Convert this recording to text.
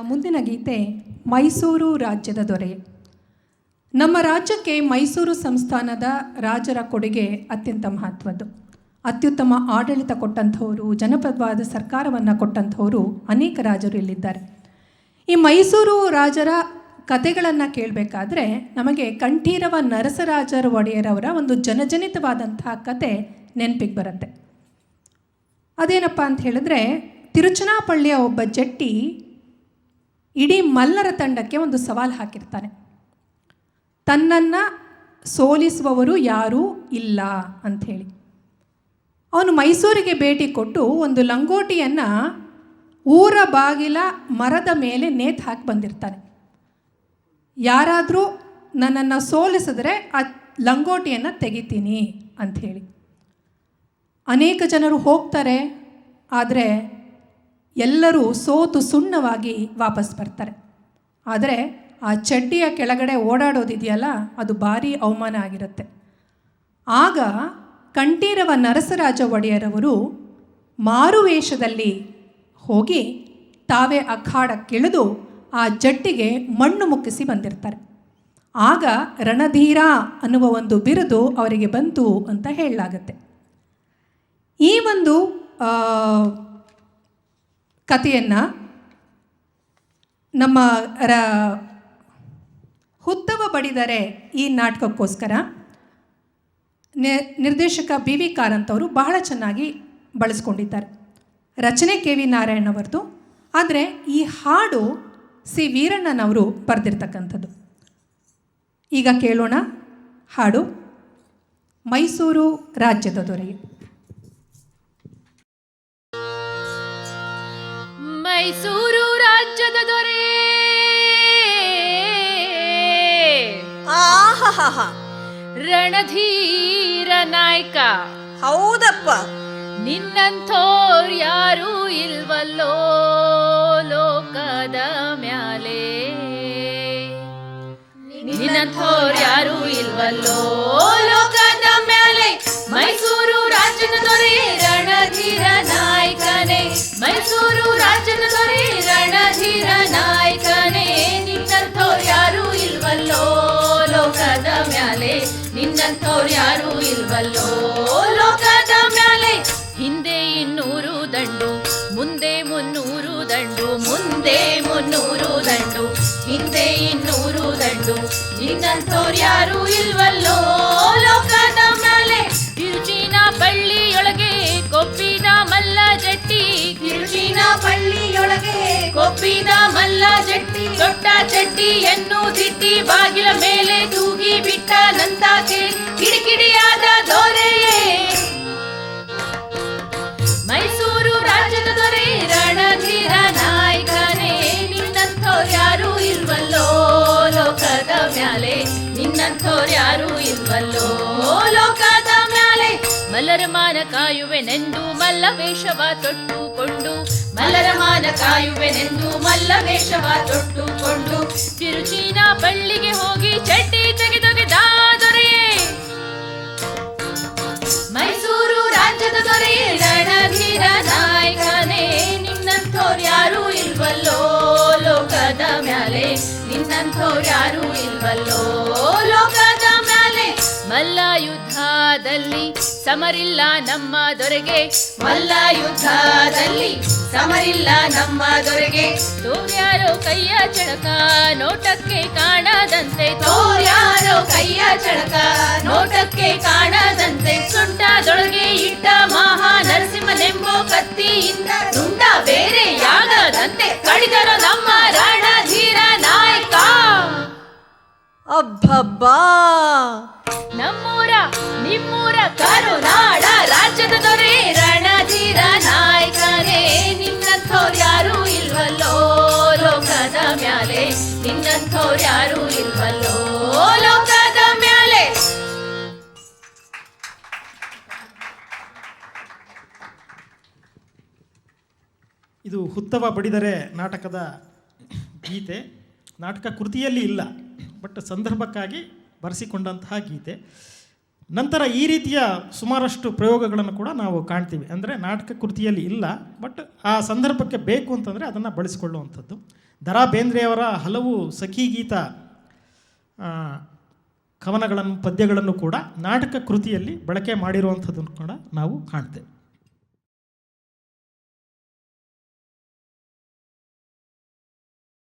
ಮುಂದಿನ ಗೀತೆ, ಮೈಸೂರು ರಾಜ್ಯದ ದೊರೆ. ನಮ್ಮ ರಾಜ್ಯಕ್ಕೆ ಮೈಸೂರು ಸಂಸ್ಥಾನದ ರಾಜರ ಕೊಡುಗೆ ಅತ್ಯಂತ ಮಹತ್ವದ್ದು. ಅತ್ಯುತ್ತಮ ಆಡಳಿತ ಕೊಟ್ಟಂಥವರು ಜನಪದವಾದ ಸರ್ಕಾರವನ್ನು ಕೊಟ್ಟಂಥವರು ಅನೇಕ ರಾಜರು ಇಲ್ಲಿದ್ದಾರೆ. ಈ ಮೈಸೂರು ರಾಜರ ಕಥೆಗಳನ್ನು ಕೇಳಬೇಕಾದ್ರೆ ನಮಗೆ ಕಂಠೀರವ ನರಸರಾಜರ ಒಡೆಯರವರ ಒಂದು ಜನಜನಿತವಾದಂತಹ ಕತೆ ನೆನಪಿಗೆ ಬರುತ್ತೆ. ಅದೇನಪ್ಪ ಅಂತ ಹೇಳಿದ್ರೆ, ತಿರುಚನಾಪಳ್ಳಿಯ ಒಬ್ಬ ಜಟ್ಟಿ ಇಡೀ ಮಲ್ಲರ ತಂಡಕ್ಕೆ ಒಂದು ಸವಾಲು ಹಾಕಿರ್ತಾನೆ. ತನ್ನನ್ನು ಸೋಲಿಸುವವರು ಯಾರೂ ಇಲ್ಲ ಅಂಥೇಳಿ. ಅವನು ಮೈಸೂರಿಗೆ ಭೇಟಿ ಕೊಟ್ಟು ಒಂದು ಲಂಗೋಟಿಯನ್ನು ಊರ ಬಾಗಿಲ ಮರದ ಮೇಲೆ ನೇತು ಹಾಕಿ ಬಂದಿರ್ತಾನೆ. ಯಾರಾದರೂ ನನ್ನನ್ನು ಸೋಲಿಸಿದ್ರೆ ಆ ಲಂಗೋಟಿಯನ್ನು ತೆಗಿತೀನಿ ಅಂಥೇಳಿ. ಅನೇಕ ಜನರು ಹೋಗ್ತಾರೆ, ಆದರೆ ಎಲ್ಲರೂ ಸೋತು ಸುಣ್ಣವಾಗಿ ವಾಪಸ್ ಬರ್ತಾರೆ. ಆದರೆ ಆ ಚಡ್ಡಿಯ ಕೆಳಗಡೆ ಓಡಾಡೋದಿದೆಯಲ್ಲ, ಅದು ಭಾರಿ ಅವಮಾನ ಆಗಿರುತ್ತೆ. ಆಗ ಕಂಠೀರವ ನರಸರಾಜ ಒಡೆಯರವರು ಮಾರುವೇಷದಲ್ಲಿ ಹೋಗಿ ತಾವೇ ಅಖಾಡಕ್ಕಿಳಿದು ಆ ಜಟ್ಟಿಗೆ ಮಣ್ಣು ಮುಕ್ಕಿಸಿ ಬಂದಿರ್ತಾರೆ. ಆಗ ರಣಧೀರ ಅನ್ನುವ ಒಂದು ಬಿರುದು ಅವರಿಗೆ ಬಂತು ಅಂತ ಹೇಳಲಾಗತ್ತೆ. ಈ ಒಂದು ಕಥೆಯನ್ನು ನಮ್ಮ ರ ಹುತ್ತವ ಬಡಿದರೆ ಈ ನಾಟಕಕ್ಕೋಸ್ಕರ ನಿರ್ದೇಶಕ ಬಿ ವಿ ಕಾರಂತ್ ಅವರು ಬಹಳ ಚೆನ್ನಾಗಿ ಬಳಸ್ಕೊಂಡಿದ್ದಾರೆ. ರಚನೆ ಕೆ ವಿ ನಾರಾಯಣ್ ಅವರದು. ಆದರೆ ಈ ಹಾಡು ಸಿ. ವೀರಣ್ಣನವರು ಬರೆದಿರ್ತಕ್ಕಂಥದ್ದು. ಈಗ ಕೇಳೋಣ ಹಾಡು ಮೈಸೂರು ರಾಜ್ಯದ ದೊರೆ ಮೈಸೂರು ರಾಜ್ಯದ ದೊರೆ. ಆಹಾಹಾಹ. ರಣಧೀರ ನಾಯ್ಕ. ಹೌದಪ್ಪ. ನಿನ್ನಂಥೋರ್ ಯಾರು ಇಲ್ವಲ್ಲೋ ಲೋಕದ ಮ್ಯಾಲೆ. ನಿನ್ನಂಥೋರ್ ಯಾರು ಇಲ್ವಲ್ಲೋ ಲೋಕದ ಮ್ಯಾಲೆ. ಮೈಸೂರು ರಾಜ್ಯದ ದೊರೆ ರಣಧೀರ ನಾಯಕನೇ ಮೈಸೂರು ರಾಜ್ಯದ ರಣಧೀರ ನಾಯಕನೇ, ನಿನ್ನಂಥವ್ರು ಯಾರು ಇಲ್ವಲ್ಲೋ ಲೋಕದ ಮ್ಯಾಲೆ, ನಿನ್ನಂಥವ್ರು ಯಾರು ಇಲ್ವಲ್ಲೋ ಲೋಕದ ಮ್ಯಾಲೆ. ಹಿಂದೆ ಇನ್ನೂರು ದಂಡು, ಮುಂದೆ ಮುನ್ನೂರು ದಂಡು, ಮುಂದೆ ಮುನ್ನೂರು ದಂಡು, ಹಿಂದೆ ಇನ್ನೂರು ದಂಡು, ನಿನ್ನಂಥವ್ರು ಯಾರು ಇಲ್ವಲ್ಲೋ ಲೋಕದ ಜಟ್ಟಿ, ದೊಡ್ಡ ಚಡ್ಡಿಯನ್ನು ದಿಟ್ಟಿ ಬಾಗಿಲ ಮೇಲೆ ತೂಗಿ ಬಿಟ್ಟ ನಂತಾಕೆ ಕಿಡಿಕಿಡಿಯಾದ ದೊರೆಯೇ. ಮೈಸೂರು ರಾಜ್ಯದ ದೊರೆ, ರಣಧೀರ ನಾಯಕನೇ. ಯಾರೂ ಇಲ್ವಲ್ಲೋ ಲೋಕದ ಮ್ಯಾಲೆ. ನಿನ್ನಂಥೋರ್ ಯಾರು ಇಲ್ವಲ್ಲೋ ಲೋಕದ ಮ್ಯಾಲೆ. ಮಲ್ಲರ ಮಾನ ಕಾಯುವೆನೆಂದು ಮಲ್ಲ ವೇಷವ ತೊಟ್ಟುಕೊಂಡು ಮಲ್ಲರ ಮಾನ ಕಾಯುವೆನೆಂದು ಮಲ್ಲ ವೇಷವ ತೊಟ್ಟುಕೊಂಡು ತಿರುಚಿನ ಬಳ್ಳಿಗೆ ಹೋಗಿ ಚಡ್ಡಿ ತೆಗೆದೊಗೆದ ದೊರೆಯೇ. ಮೈಸೂರು ರಾಜ್ಯದ ದೊರೆ ರಣಧೀರ ನಾಯಕನೇ. ನಿನ್ನಂಥೋರ್ ಯಾರೂ ಇಲ್ವಲ್ಲೋ ಲೋಕದ ಮ್ಯಾಲೆ. ನಿನ್ನಂಥೋರ್ ಯಾರೂ ಇಲ್ವಲ್ಲೋ ಲೋಕದ ಮ್ಯಾಲೆ. ಮಲ್ಲ ಯುದ್ಧದಲ್ಲಿ ಸಮರಿಲ್ಲ ನಮ್ಮ ದೊರೆಗೆ. ಮಲ್ಲ ಯುದ್ಧದಲ್ಲಿ ಸಮರಿಲ್ಲ ನಮ್ಮ ದೊರೆಗೆ. ತೋರ್ಯಾರೋ ಕೈಯ ಚಳಕ ನೋಟಕ್ಕೆ ಕಾಣದಂತೆ. ತೋರ್ಯಾರೋ ಕೈಯ ಚಳಕ ನೋಟಕ್ಕೆ ಕಾಣದಂತೆ. ಸುಂಟದೊಳಗೆ ಇಟ್ಟ ಮಹಾ ನರಸಿಂಹನೆಂಬೋ ಕತ್ತಿಯಿಂದ ಸುಂಟ ಬೇರೆ ಯಾಗದಂತೆ. ಕಡಿದರು ನಮ್ಮ ರಣಧೀರ ನಾಯಕ. ಅಬ್ಬಬ್ಬಾ! ಇದು ಹುತ್ತವ ಬಡಿದರೆ ನಾಟಕದ ಗೀತೆ. ನಾಟಕ ಕೃತಿಯಲ್ಲಿ ಇಲ್ಲ, ಬಟ್ ಸಂದರ್ಭಕ್ಕಾಗಿ ಬರೆಸಿಕೊಂಡಂತಹ ಗೀತೆ. ನಂತರ ಈ ರೀತಿಯ ಸುಮಾರಷ್ಟು ಪ್ರಯೋಗಗಳನ್ನು ಕೂಡ ನಾವು ಕಾಣ್ತೀವಿ. ಅಂದರೆ ನಾಟಕ ಕೃತಿಯಲ್ಲಿ ಇಲ್ಲ, ಬಟ್ ಆ ಸಂದರ್ಭಕ್ಕೆ ಬೇಕು ಅಂತಂದರೆ ಅದನ್ನು ಬಳಸಿಕೊಳ್ಳುವಂಥದ್ದು. ದರಾ ಬೇಂದ್ರೆಯವರ ಹಲವು ಸಖಿ ಗೀತ ಕವನಗಳನ್ನು, ಪದ್ಯಗಳನ್ನು ಕೂಡ ನಾಟಕ ಕೃತಿಯಲ್ಲಿ ಬಳಕೆ ಮಾಡಿರುವಂಥದ್ದನ್ನು ಕೂಡ ನಾವು ಕಾಣ್ತೇವೆ.